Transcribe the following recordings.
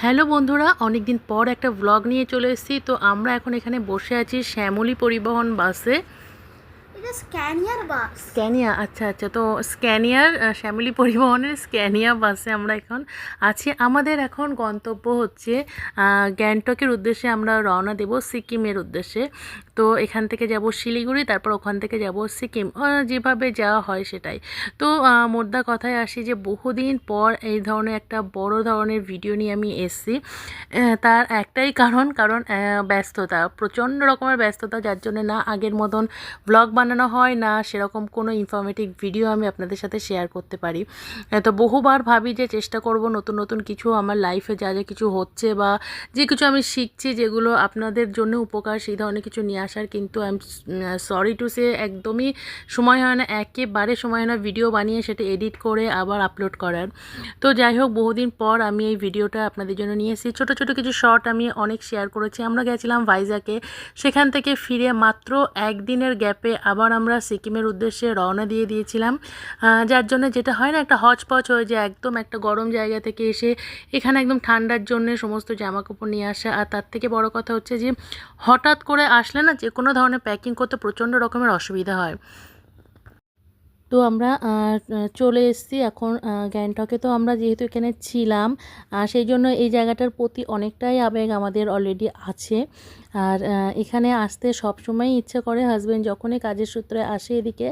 Hello বন্ধুরা অনেক দিন পর একটা ব্লগ নিয়ে চলে এসেছি। তো আমরা এখন এখানে বসে আছি শ্যামলী পরিবহন বাসে। স্ক্যানিয়ার বাস। স্ক্যানিয়া আচ্ছা আচ্ছা। তো স্ক্যানিয়ার শ্যামলী পরিবহনের স্ক্যানিয়া বাসে আমরা এখন আছি। আমাদের এখন গন্তব্য হচ্ছে গ্যাংটকের উদ্দেশ্যে আমরা রওনা দেব সিকিমের উদ্দেশ্যে। তো এখান থেকে যাব শিলিগুড়ি, তারপর ওখান থেকে যাব সিকিম। যেভাবে যাওয়া হয় সেটাই। তো মোদ্দা কথায় আসি যে বহুদিন পর এই ধরনের একটা বড় ধরনের ভিডিও নিয়ে আমি এসেছি। তার একটাই কারণ কারণ ব্যস্ততা। প্রচণ্ড রকমের ব্যস্ততা, যার জন্য না আগের মতন ব্লগ বানানো হয় না, সেরকম কোনো ইনফরমেটিভ ভিডিও আমি আপনাদের সাথে শেয়ার করতে পারি। তো বহুবার ভাবি যে চেষ্টা করব নতুন নতুন কিছু আমার লাইফে যা যা কিছু হচ্ছে বা যে কিছু আমি শিখছি যেগুলো আপনাদের জন্য উপকার, সেই ধরনের কিছু নিয়ে আসার কিন্তু I am sorry to say একদমই সময় হয় না, একেবারে সময় হয় না ভিডিও বানিয়ে সেটা এডিট করে আবার আপলোড করার। তো যাই হোক, বহুদিন পর আমি এই ভিডিওটা আপনাদের জন্য নিয়ে এসেছি। ছোটো ছোটো কিছু শর্ট আমি অনেক শেয়ার করেছি। আমরা গেছিলাম ভাইজাকে, সেখান থেকে ফিরে মাত্র একদিনের গ্যাপে আবার আমরা সিকিমের উদ্দেশ্যে রওনা দিয়ে দিয়েছিলাম যার জন্য যেটা হয় না, একটা হচপচ হয়ে যায়, একদম একটা গরম জায়গা থেকে এসে এখানে একদম ঠান্ডার জন্য সমস্ত জামা কাপড় নিয়ে আসা। আর তার থেকে বড় কথা হচ্ছে যে, হঠাৎ করে আসলে না যে কোনো ধরনের প্যাকিং করতে প্রচণ্ড রকমের অসুবিধা হয়। তো আমরা চলে এসেছি এখন গ্যাংটকে। তো আমরা যেহেতু এখানে ছিলাম সেই জন্য এই জায়গাটার প্রতি অনেকটাই আবেগ আমাদের অলরেডি আছে। আর এখানে আসতে সব সবসময় ইচ্ছে করে হাজব্যান্ড যখনই কাজের সূত্রে আসে এদিকে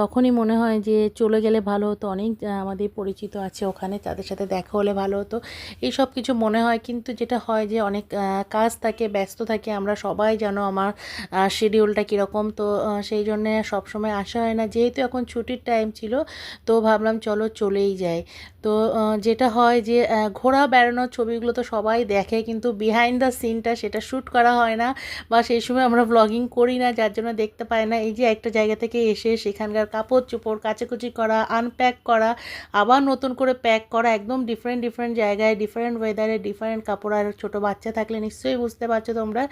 তখনই মনে হয় যে চলে গেলে ভালো হতো। অনেক আমাদের পরিচিত আছে ওখানে, তাদের সাথে দেখা হলে ভালো হতো। এই সব কিছু মনে হয়, কিন্তু যেটা হয় যে অনেক কাজ থাকে, ব্যস্ত থাকে, আমরা সবাই জানো আমার শিডিউলটা কীরকম। তো সেই জন্যে সবসময় আসা হয় না। যেহেতু এখন ছুটির টাইম ছিল, তো ভাবলাম চলো চলেই যাই। তো যেটা হয় যে ঘোরা বেড়ানোর ছবিগুলো তো সবাই দেখে, কিন্তু বিহাইন্ড দ্য সিনটা সেটা শ্যুট করা হয় না বা সেই সময় আমরা ব্লগিং করি না, যার জন্য দেখতে পাই না। এই যে একটা জায়গা থেকে এসে সেখানকার কাপড় চোপড় কাচাকুচি করা আনপ্যাক করা, আবার নতুন করে প্যাক করা, একদম ডিফারেন্ট ডিফারেন্ট জায়গায় ডিফারেন্ট ওয়েদারে ডিফারেন্ট কাপড়। আর ছোটো বাচ্চা থাকলে নিশ্চয়ই বুঝতে পারছ তোমরা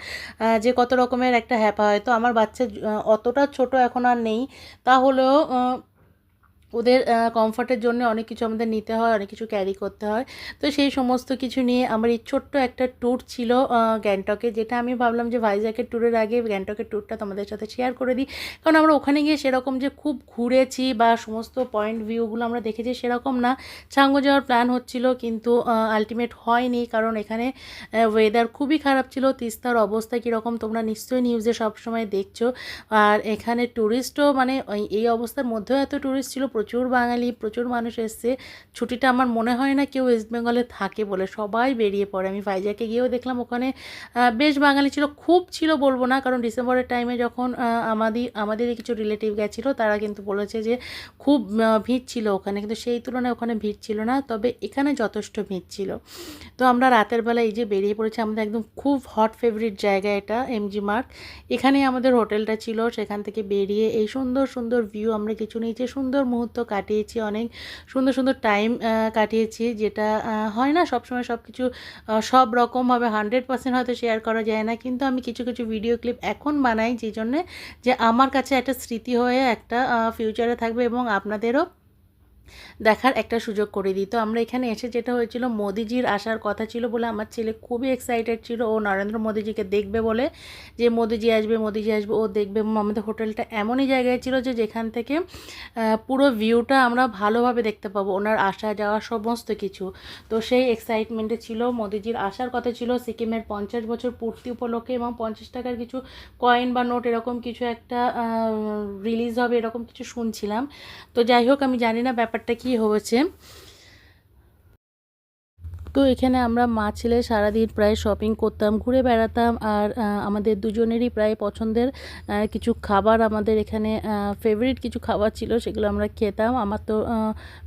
যে কত রকমের একটা হ্যাপা হয়। তো আমার বাচ্চা অতটা ছোট এখন আর নেই। তাহলেও ওদের কমফর্টের জন্য অনেক কিছু আমাদের নিতে হয়, অনেক কিছু ক্যারি করতে হয়। তো সেই সমস্ত কিছু নিয়ে আমার এই ছোট্ট একটা ট্যুর ছিল গ্যাংটকে, যেটা আমি ভাবলাম যে ভাইজ্যাকের ট্যুরের আগে গ্যাংটকের ট্যুরটা তোমাদের সাথে শেয়ার করে দিই। কারণ আমরা ওখানে গিয়ে সেরকম যে খুব ঘুরেছি বা সমস্ত পয়েন্ট ভিউগুলো আমরা দেখেছি সেরকম না। চাঙ্গো যাওয়ার প্ল্যান হচ্ছিল, কিন্তু আলটিমেট হয়নি, কারণ এখানে ওয়েদার খুবই খারাপ ছিল। তিস্তার অবস্থা কীরকম তোমরা নিশ্চয়ই নিউজে সবসময় দেখছ। আর এখানে ট্যুরিস্টও মানে এই অবস্থার মধ্যেও এত ট্যুরিস্ট ছিল প্রচুর বাঙালি, প্রচুর মানুষ এসছে। ছুটিটা আমার মনে হয় না কেউ ওয়েস্ট বেঙ্গলে থাকে বলে। সবাই বেরিয়ে পড়ে। আমি ভাইজাকে গিয়েও দেখলাম ওখানে। বেশ বাঙালি ছিল, খুব ছিল বলব না, কারণ ডিসেম্বরের টাইমে যখন আমাদের আমাদের কিছু রিলেটিভ গেছিল, তারা কিন্তু বলেছে যে খুব ভিড় ছিল ওখানে। কিন্তু সেই তুলনায় ওখানে ভিড় ছিল না, তবে এখানে যথেষ্ট ভিড় ছিল। তো আমরা রাতের বেলা এই যে বেরিয়ে পড়েছি, আমাদের একদম খুব হট ফেভারিট জায়গা এটা এমজি মার্ক এখানে আমাদের হোটেলটা ছিল, সেখান থেকে বেরিয়ে এই সুন্দর সুন্দর ভিউ আমরা কিছু নিয়েছি, সুন্দর মুহূর্ত কাটিয়েছি, অনেক সুন্দর সুন্দর টাইম কাটিয়েছি, যেটা হয় না সবসময় সব কিছু সব রকমভাবে হান্ড্রেড পার্সেন্ট হয়তো শেয়ার করা যায় না, কিন্তু আমি কিছু কিছু ভিডিও ক্লিপ এখন বানাই যে জন্যে যে আমার কাছে একটা স্মৃতি হয়ে একটা ফিউচারে থাকবে এবং আপনাদেরও দেখার একটা সুযোগ করে দিই। তো আমরা এখানে এসে যেটা হয়েছিল, মোদিজির আসার কথা ছিল বলে আমার ছেলে খুবই এক্সাইটেড ছিল। ও নরেন্দ্র মোদিজিকে দেখবে বলে, যে মোদিজি আসবে মোদিজি আসবে, ও দেখবে। আমাদের হোটেলটা এমনই জায়গায় ছিল যে যেখান থেকে পুরো ভিউটা আমরা ভালোভাবে দেখতে পাবো। ওনার আসা যাওয়া সমস্ত কিছু। তো সেই এক্সাইটমেন্টে ছিল, মোদিজির আসার কথা ছিল। সিকিমের পঞ্চাশ বছর পূর্তি উপলক্ষে এবং পঞ্চাশ টাকার কিছু কয়েন বা নোট এরকম কিছু একটা রিলিজ হবে এরকম কিছু শুনছিলাম। তো যাই হোক, আমি জানি না ব্যাপারটা কি হয়েছে? তো এখানে আমরা মা ছেলে সারাদিন প্রায় শপিং করতাম, ঘুরে বেড়াতাম আর আমাদের দুজনেরই প্রায় পছন্দের কিছু খাবার আমাদের এখানে ফেভারিট কিছু খাবার ছিল সেগুলো আমরা খেতাম। আমার তো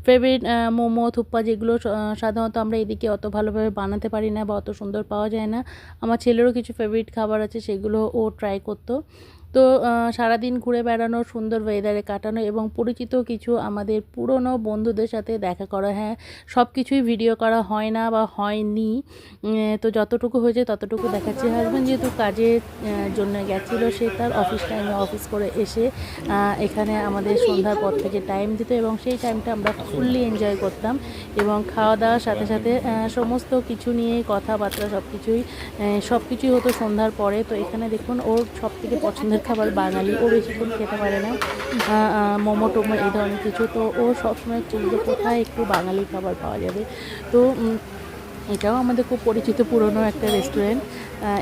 ফেভারিট মোমো, থুপ্পা যেগুলো সাধারণত আমরা এদিকে অত ভালোভাবে বানাতে পারি না বা অত সুন্দর পাওয়া যায় না। আমার ছেলেরও কিছু ফেভারিট খাবার আছে সেগুলো ও ট্রাই করতো। তো সারাদিন ঘুরে বেড়ানো, সুন্দর ওয়েদারে কাটানো এবং পরিচিত কিছু আমাদের পুরনো বন্ধুদের সাথে দেখা করা হ্যাঁ সব কিছুই ভিডিও করা হয় না বা হয়নি। তো যতটুকু হয়েছে ততটুকু দেখাচ্ছি। হাজব্যান্ড যেহেতু কাজের জন্য গেছিল, সে তার অফিস টাইমে অফিস করে এসে এখানে আমাদের সন্ধ্যার পর থেকে টাইম দিত এবং সেই টাইমটা আমরা ফুললি এনজয় করতাম এবং খাওয়া দাওয়ার সাথে সাথে সমস্ত কিছু নিয়ে কথাবার্তা সব কিছুই সব কিছুই হতো সন্ধ্যার পরে। তো এখানে দেখুন, ওর সব থেকে পছন্দের খাবার বাঙালি, ও বেশি বেশিক্ষণ খেতে পারে না। মোমো, টোমো এই ধরনের কিছু। তো ও সবসময় খুঁজবে কোথায় একটু বাঙালি খাবার পাওয়া যাবে। তো এটাও আমাদের খুব পরিচিত পুরনো একটা রেস্টুরেন্ট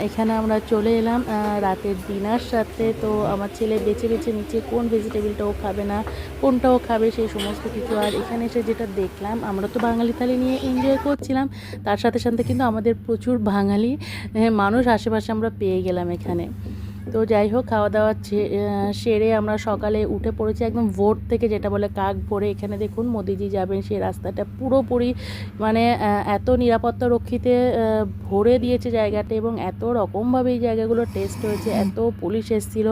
এখানে আমরা চলে এলাম রাতের ডিনার সাথে। তো আমার ছেলে বেছে বেছে নিচ্ছে কোন ভেজিটেবিলটা ও খাবে না কোনটাও খাবে, সেই সমস্ত কিছু। আর এখানে এসে যেটা দেখলাম, আমরা তো বাঙালি থালি নিয়ে এনজয় করছিলাম। তার সাথে সাথে কিন্তু আমাদের প্রচুর বাঙালি মানুষ আশেপাশে আমরা পেয়ে গেলাম এখানে। তো যাই হোক খাওয়া দাওয়া সেরে আমরা সকালে উঠে পড়েছি একদম ভোর থেকে যেটা বলে কাক ভোরে। এখানে দেখুন মোদিজি যাবেন সেই রাস্তাটা পুরোপুরি মানে এত নিরাপত্তা রক্ষীতে ভরে দিয়েছে জায়গাটা এবং এত রকমভাবে এই জায়গাগুলো টেস্ট হয়েছে, এত পুলিশ এসেছিল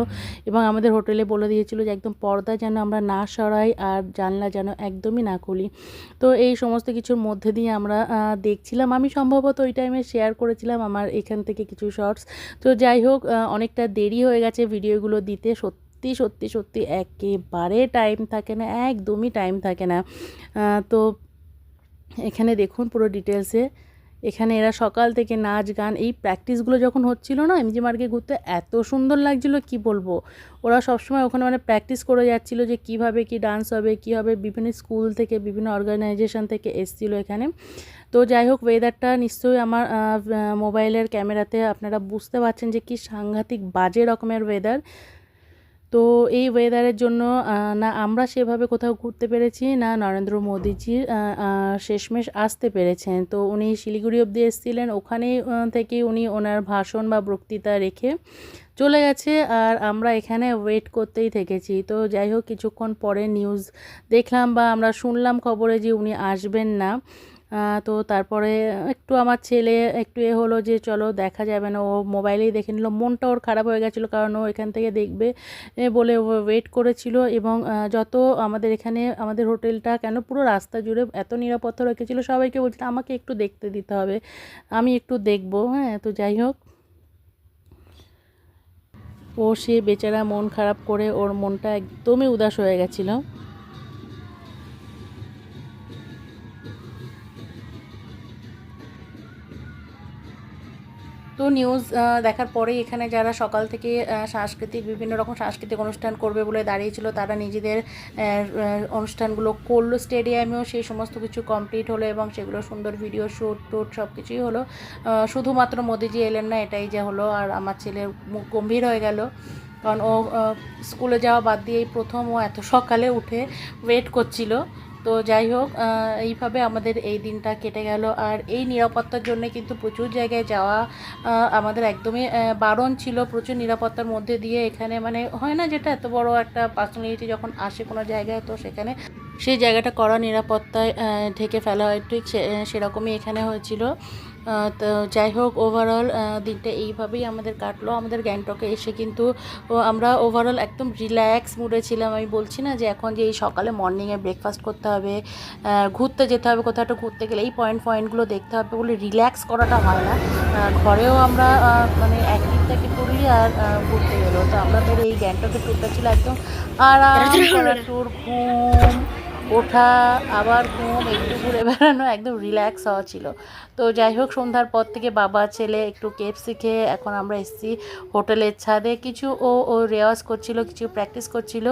এবং আমাদের হোটেলে বলে দিয়েছিল যে একদম পর্দা যেন আমরা না সরাই আর জানলা যেন একদমই না খুলি। তো এই সমস্ত কিছুর মধ্যে দিয়ে আমরা দেখছিলাম। আমি সম্ভবত ওই টাইমে শেয়ার করেছিলাম আমার এখান থেকে কিছু শর্টস তো যাই হোক অনেকটা দেরি হয়ে গেছে ভিডিওগুলো দিতে। সত্যি সত্যি সত্যি একেবারে টাইম থাকে না, একদমই টাইম থাকে না। তো এখানে দেখুন পুরো ডিটেলসে এখানে এরা সকাল থেকে নাচ, গান, এই প্র্যাকটিসগুলো যখন হচ্ছিল না এমজি মার্গে ঘুরতে, এত সুন্দর লাগছিল, কি বলব? ওরা সবসময় ওখানে মানে প্র্যাকটিস করে যাচ্ছিল যে কীভাবে কি ডান্স হবে কি হবে বিভিন্ন স্কুল থেকে, বিভিন্ন অর্গানাইজেশন থেকে এসছিল এখানে। তো যাই হোক ওয়েদারটা নিশ্চয়ই আমার মোবাইলের ক্যামেরাতে আপনারা বুঝতে পারছেন যে কি সাংঘাতিক বাজে রকমের ওয়েদার তো এই ওয়েদারের জন্য না আমরা সেভাবে কোথাও ঘুরতে পেরেছি, না নরেন্দ্র মোদীজি শেষমেশ আসতে পেরেছেন। তো উনি শিলিগুড়ি অবধি এসেছিলেন ওখানে থেকে উনি ওনার ভাষণ বা বক্তৃতা রেখে চলে গেছে, আর আমরা এখানে ওয়েট করতেই থেকেছি। তো যাই হোক কিছুক্ষণ পরে নিউজ দেখলাম বা আমরা শুনলাম খবরে যে উনি আসবেন না। তো তারপরে একটু আমার ছেলে একটু এ হলো যে, চলো দেখা যাবে না। ও মোবাইলেই দেখে নিল। মনটা ওর খারাপ হয়ে গেছিল কারণ ও এখান থেকে দেখবে বলে ওয়েট করেছিল এবং যত আমাদের এখানে, আমাদের হোটেলটা কেন পুরো রাস্তা জুড়ে এত নিরাপত্তা রেখেছিল, সবাইকে বলছিল, আমাকে একটু দেখতে দিতে হবে, আমি একটু দেখব। হ্যাঁ তো যাই হোক। ও সে বেচারা মন খারাপ করে ওর মনটা একদমই উদাস হয়ে গেছিল। তো নিউজ দেখার পরেই এখানে যারা সকাল থেকে সাংস্কৃতিক, বিভিন্ন রকম সাংস্কৃতিক অনুষ্ঠান করবে বলে দাঁড়িয়েছিল, তারা নিজেদের অনুষ্ঠানগুলো করল স্টেডিয়ামেও সেই সমস্ত কিছু কমপ্লিট হলো এবং সেগুলো সুন্দর ভিডিও শ্যুট টুট সব কিছুই হলো শুধুমাত্র মোদিজি এলেন না, এটাই যে হলো, আর আমার ছেলের মুখ গম্ভীর হয়ে গেল। কারণ ও স্কুলে যাওয়া বাদ দিয়েই প্রথম ও এত সকালে উঠে ওয়েট করছিল। তো যাই হোক এইভাবে আমাদের এই দিনটা কেটে গেল। আর এই নিরাপত্তার জন্য কিন্তু প্রচুর জায়গায় যাওয়া আমাদের একদমই বারণ ছিল প্রচুর নিরাপত্তার মধ্যে দিয়ে। এখানে মানে হয় না যেটা, এত বড় একটা পার্সোনালিটি যখন আসে কোনো জায়গায়, তো সেখানে সেই জায়গাটা করা নিরাপত্তায় ঢেকে ফেলা হয়। ঠিক সেরকমই এখানে হয়েছিল। তো যাই হোক ওভারঅল দিনটা এইভাবেই আমাদের কাটলো। আমাদের গ্যাংটকে এসে কিন্তু আমরা ওভারঅল একদম রিল্যাক্স মুডে ছিলাম। আমি বলছি না যে এখন যে এই সকালে মর্নিংয়ে ব্রেকফাস্ট করতে হবে ঘুরতে যেতে হবে, কোথাও একটা ঘুরতে গেলে, এই পয়েন্ট পয়েন্টগুলো দেখতে হবে বলে রিল্যাক্স করাটা হয় না। ঘরেও আমরা মানে একদিক থেকে পড়ি আর ঘুরতে গেলো তো আমাদের এই গ্যাংটকের ট্যুরটা ছিল একদম আরাম করা ঘুম। ওঠা, আবার ঘুম, একটু ঘুরে বেড়ানো একদম রিল্যাক্স হওয়া ছিল। তো যাই হোক, সন্ধ্যার পর থেকে বাবা, ছেলে একটু কেপ খেয়ে এখন আমরা এসেছি হোটেলের ছাদে। কিছু ও ও রেওয়াজ করছিল, কিছু প্র্যাকটিস করছিল।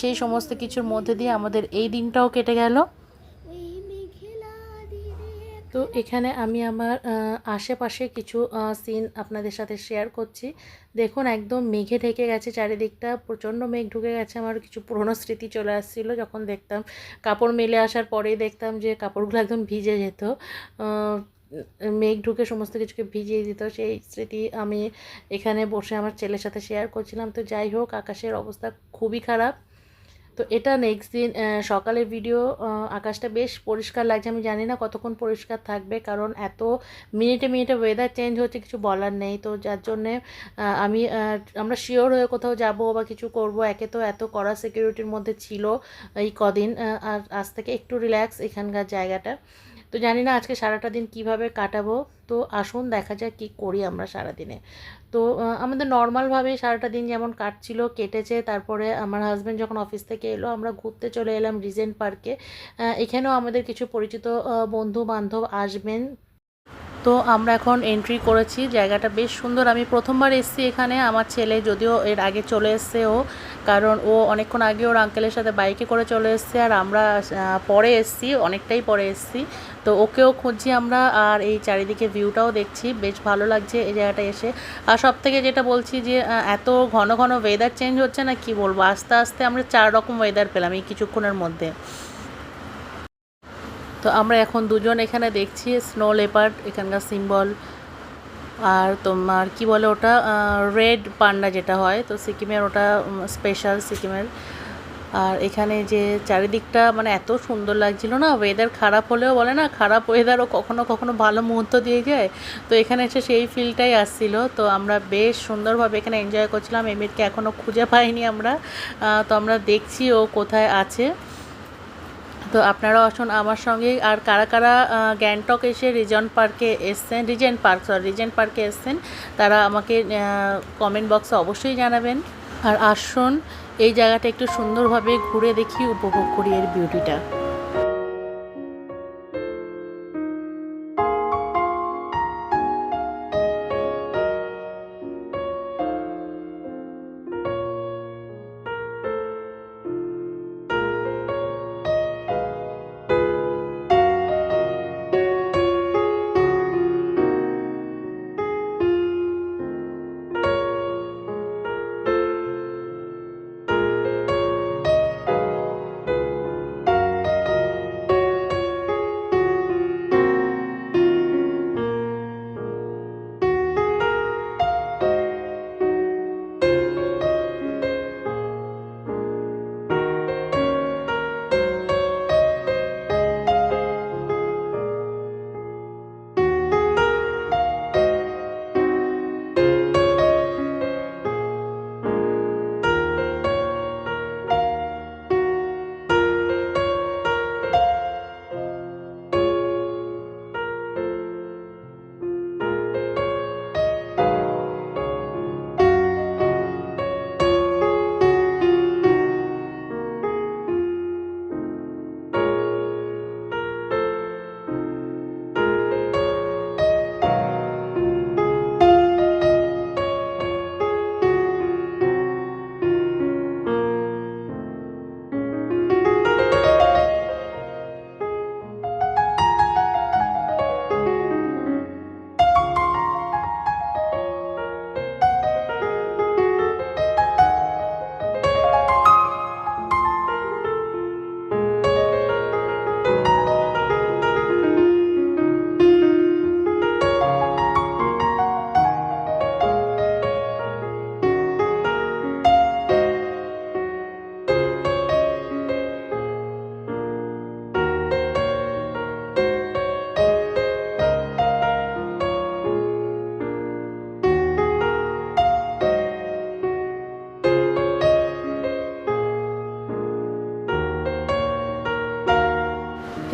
সেই সমস্ত কিছুর মধ্যে দিয়ে আমাদের এই দিনটাও কেটে গেল। তো এখানে আমি আমার আশেপাশে কিছু সিন আপনাদের সাথে শেয়ার করছি। দেখুন, একদম মেঘে ঢেকে গেছে চারিদিকটা, প্রচণ্ড মেঘ ঢুকে গেছে, আমার কিছু পুরনো স্মৃতি চলে আসছিল যখন দেখতাম। কাপড় মেলে আসার পরেই দেখতাম যে কাপড়গুলো একদম ভিজে যেত। মেঘ ঢুকে সমস্ত কিছুকে ভিজিয়ে দিত, সেই স্মৃতি আমি এখানে বসে আমার ছেলের সাথে শেয়ার করছিলাম। তো যাই হোক, আকাশের অবস্থা খুবই খারাপ। তো এটা নেক্সট দিন সকালের ভিডিও আকাশটা বেশ পরিষ্কার লাগছে। আমি জানি না কতক্ষণ পরিষ্কার থাকবে, কারণ এত মিনিটে মিনিটে ওয়েদার চেঞ্জ হচ্ছে, কিছু বলার নেই। তো যার জন্যে আমি আমরা শিওর হয়ে কোথাও যাব বা কিছু করব। একে তো এত কড়া সিকিউরিটির মধ্যে ছিল এই কদিন আর আজ থেকে একটু রিল্যাক্স এখানকার জায়গাটা। তো জানি না আজকে সারাটা দিন কীভাবে কাটাবো। তো আসুন দেখা যাক কী করি আমরা সারাদিনে। তো আমাদের নর্মালভাবে সারাটা দিন যেমন কাটছিল, কেটেছে, তারপরে আমার হাজব্যান্ড যখন অফিস থেকে এলো, আমরা ঘুরতে চলে এলাম রিজেন্ট পার্কে এখানেও আমাদের কিছু পরিচিত বন্ধু বান্ধব আসবেন। তো আমরা এখন এন্ট্রি করেছি। জায়গাটা বেশ সুন্দর। আমি প্রথমবার এসেছি এখানে। আমার ছেলে যদিও এর আগে চলে এসছে ও, কারণ ও অনেকক্ষণ আগে ওর আঙ্কেলের সাথে বাইকে করে চলে এসছে আর আমরা পরে এসছি, অনেকটাই পরে এসছি। তো ওকেও খুঁজছি আমরা আর এই চারিদিকে ভিউটাও দেখছি। বেশ ভালো লাগছে এই জায়গাটা এসে। আর সব থেকে যেটা বলছি যে এত ঘন ঘন ওয়েদার চেঞ্জ হচ্ছে না কি বলব? আস্তে আস্তে আমরা চার রকম ওয়েদার পেলাম এই কিছুক্ষণের মধ্যে। তো আমরা এখন দুজন এখানে দেখছি স্নো লেপার্ড এখানকার সিম্বল আর তোমার কি বলে ওটা? রেড পান্ডা যেটা হয়, তো সিকিমের ওটা স্পেশাল সিকিমের। আর এখানে যে চারিদিকটা মানে এত সুন্দর লাগছিল না ওয়েদার খারাপ হলেও বলে না, খারাপ ওয়েদারও কখনো কখনো ভালো মুহূর্ত দিয়ে যায়। তো এখানে এসে সেই ফিলটাই আসছিল। তো আমরা বেশ সুন্দরভাবে এখানে এনজয় করছিলাম, এমিরকে এখনও খুঁজে পাইনি আমরা। তো আমরা দেখছি ও কোথায় আছে। তো আপনারা আসুন আমার সঙ্গে আর কারা কারা গ্যাংটক এসে রিজন পার্কে এসছেন রিজেন্ট পার্ক সরি রিজেন্ট পার্কে এসছেন, তারা আমাকে কমেন্ট বক্সে অবশ্যই জানাবেন। আর আসুন, এই জায়গাটা একটু সুন্দরভাবে ঘুরে দেখি, উপভোগ করি এর বিউটিটা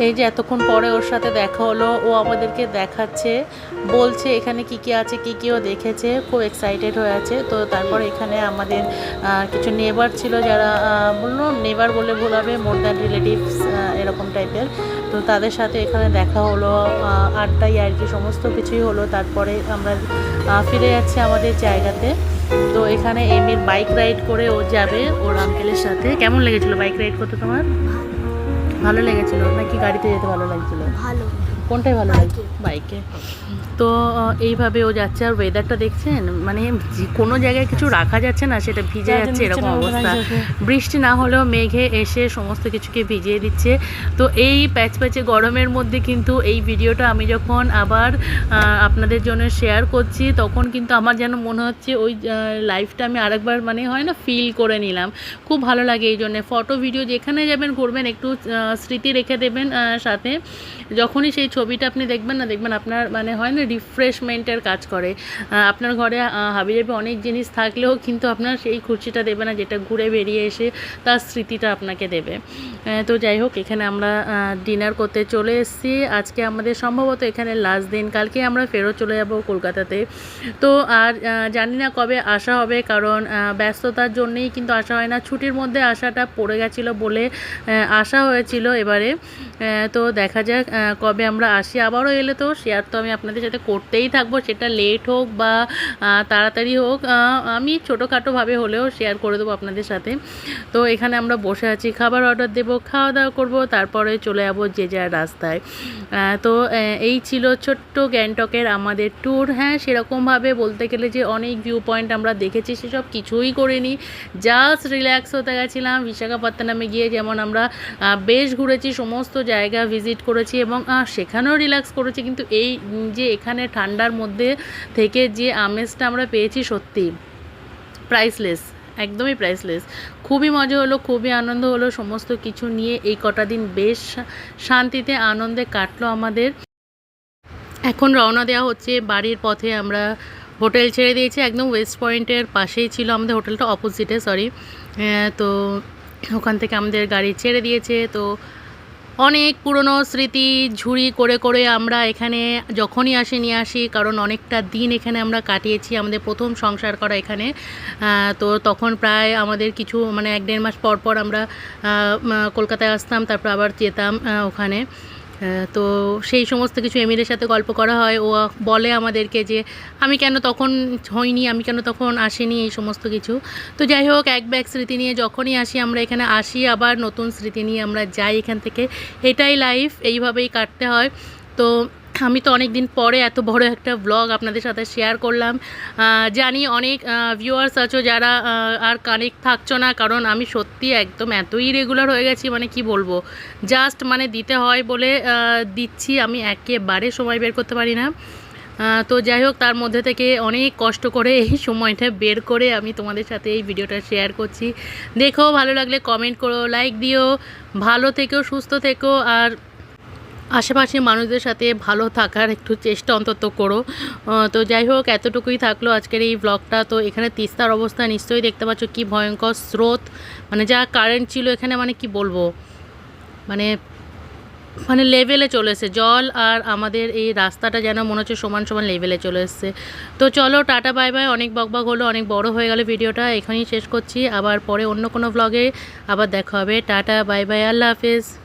এই যে এতক্ষণ পরে ওর সাথে দেখা হলো, ও আমাদেরকে দেখাচ্ছে, বলছে এখানে কি কি আছে, কি কি ও দেখেছে, খুব এক্সাইটেড হয়ে আছে। তো তারপর এখানে আমাদের কিছু নেবার ছিল যারা বলল নেবার বলে ভুল হবে মোর দ্যান রিলেটিভস এরকম টাইপের তো তাদের সাথে এখানে দেখা হলো আড্ডাই আর কি, সমস্ত কিছুই হলো। তারপরে আমরা ফিরে যাচ্ছি আমাদের জায়গাতে। তো এখানে এমনির বাইক রাইড করে ও যাবে ওর আঙ্কেলের সাথে। কেমন লেগেছিল বাইক রাইড করতে তোমার? ভালো লেগেছিল? নাকি গাড়িতে যেতে ভালো লাগছিল? ভালো। কোনটাই ভালো লাগে বাইকে। তো এইভাবে ও যাচ্ছে আর ওয়েদারটা দেখছেন? মানে যে কোনো জায়গায় কিছু রাখা যাচ্ছে না সেটা ভিজে যাচ্ছে এরকম অবস্থা। বৃষ্টি না হলেও মেঘে এসে সমস্ত কিছুকে ভিজিয়ে দিচ্ছে। তো এই প্যাচ প্যাচে গরমের মধ্যে কিন্তু এই ভিডিওটা আমি যখন আবার আপনাদের জন্য শেয়ার করছি তখন কিন্তু আমার যেন মনে হচ্ছে ওই লাইফটা আমি আরেকবার মানে হয় না ফিল করে নিলাম। খুব ভালো লাগে এই জন্যে। ফটো ভিডিও যেখানে যাবেন ঘুরবেন একটু স্মৃতি রেখে দেবেন সাথে। যখনই সেই ছবিটা আপনি দেখবেন না, দেখবেন আপনার মানে হয় না রিফ্রেশমেন্টের কাজ করে। আপনার ঘরে হাবিজাবি অনেক জিনিস থাকলেও কিন্তু আপনার সেই খুশিটা দেবে না, যেটা ঘুরে বেরিয়ে এসে তার স্মৃতিটা আপনাকে দেবে। তো যাই হোক, এখানে আমরা ডিনার করতে চলে এসেছি। আজকে আমাদের সম্ভবত এখানে লাস্ট দিন, কালকে আমরা ফেরত চলে যাব কলকাতাতে। তো আর জানি না কবে আসা হবে, কারণ ব্যস্ততার জন্যেই কিন্তু আসা হয় না। ছুটির মধ্যে আসাটা পড়ে গেছিল বলে আসা হয়েছিল এবারে। তো দেখা যাক কবে আমরা আসি আবারও এলে তো শেয়ার তো আমি আপনাদের সাথে করতেই থাকব। সেটা লেট হোক বা তাড়াতাড়ি হোক আমি ছোটোখাটোভাবে হলেও শেয়ার করে দেবো আপনাদের সাথে। তো এখানে আমরা বসে আছি খাবার অর্ডার দেবো খাওয়া দাওয়া করব তারপরে চলে যাব যে যার রাস্তায়। তো এই ছিল ছোট্ট গ্যাংটকের আমাদের ট্যুর হ্যাঁ সেরকমভাবে বলতে গেলে যে অনেক ভিউ পয়েন্ট আমরা দেখেছি সেসব কিছুই করিনি। জাস্ট রিল্যাক্স হতে গেছিলাম বিশাখাপত্তনমে গিয়ে যেমন আমরা বেশ ঘুরেছি সমস্ত জায়গা ভিজিট করেছি এবং আহ, সেখানেও রিল্যাক্স করেছি, কিন্তু এই যে এখানে ঠান্ডার মধ্যে থেকে যে আমেজটা আমরা পেয়েছি সত্যি প্রাইসলেস একদমই প্রাইসলেস খুবই মজা হলো, খুবই আনন্দ হলো, সমস্ত কিছু নিয়ে এই কটা দিন বেশ শান্তিতে আনন্দে কাটলো আমাদের। এখন রওনা দেওয়া হচ্ছে বাড়ির পথে, আমরা হোটেল ছেড়ে দিয়েছি, একদম ওয়েস্ট পয়েন্টের পাশেই ছিল আমাদের হোটেলটা অপোজিটে সরি তো ওখান থেকে আমাদের গাড়ি ছেড়ে দিয়েছে, তো অনেক পুরনো স্মৃতি ঝুড়ি করে করে আমরা এখানে যখনই আসি নিয়ে আসি, কারণ অনেকটা দিন এখানে আমরা কাটিয়েছি, আমাদের প্রথম সংসার করা এখানে। তো তখন প্রায় আমাদের কিছু মানে এক দেড় মাস পর পর আমরা কলকাতায় আসতাম, তারপর আবার যেতাম ওখানে। তো সেই সমস্ত কিছু এমিরের সাথে গল্প করা হয়। ও বলে আমাদেরকে যে, আমি কেন তখন হইনি? আমি কেন তখন আসিনি? এই সমস্ত কিছু। তো যাই হোক, এক ব্যাগ স্মৃতি নিয়ে যখনই আসি, আমরা এখানে আসি, আবার নতুন স্মৃতি নিয়ে আমরা যাই এখান থেকে। এটাই লাইফ এইভাবেই কাটতে হয়। তো আমি তো অনেক দিন পরে এত বড় একটা ব্লগ আপনাদের সাথে শেয়ার করলাম। জানি অনেক ভিউয়ার্স আছো যারা আর কানেক্ট থাকছো না, কারণ আমি সত্যি একদম এতই রেগুলার হয়ে গেছি মানে কি বলব? জাস্ট মানে দিতে হয় বলে দিচ্ছি, আমি একেবারে সময় বের করতে পারি না। তো যাই হোক, তার মধ্যে থেকে অনেক কষ্ট করে এই সময়টা বের করে আমি তোমাদের সাথে এই ভিডিওটা শেয়ার করছি। দেখো, ভালো লাগলে কমেন্ট করো লাইক দিও। ভালো থেকো, সুস্থ থেকো, আর আশেপাশে মানুষদের সাথে ভালো থাকার একটু চেষ্টা অন্তত করো। তো যাই হোক, এতটুকুই থাকল আজকের এই ব্লগটা তো এখানে তিস্তার অবস্থা নিশ্চয়ই দেখতে পাচ্ছ, কি ভয়ঙ্কর স্রোত। মানে যা কারেন্ট ছিল এখানে মানে কি বলব? মানে মানে লেভেলে চলে এসেছে। জল আর আমাদের এই রাস্তাটা যেন মনে হচ্ছে সমান সমান লেভেলে চলে এসেছে। তো চলো, টাটা বাই বাই অনেক বকবক হলো, অনেক বড় হয়ে গেল ভিডিওটা। এখানেই শেষ করছি। আবার পরে অন্য কোনো ব্লগে আবার দেখা হবে। টাটা বাই বাই আল্লাহ হাফিজ।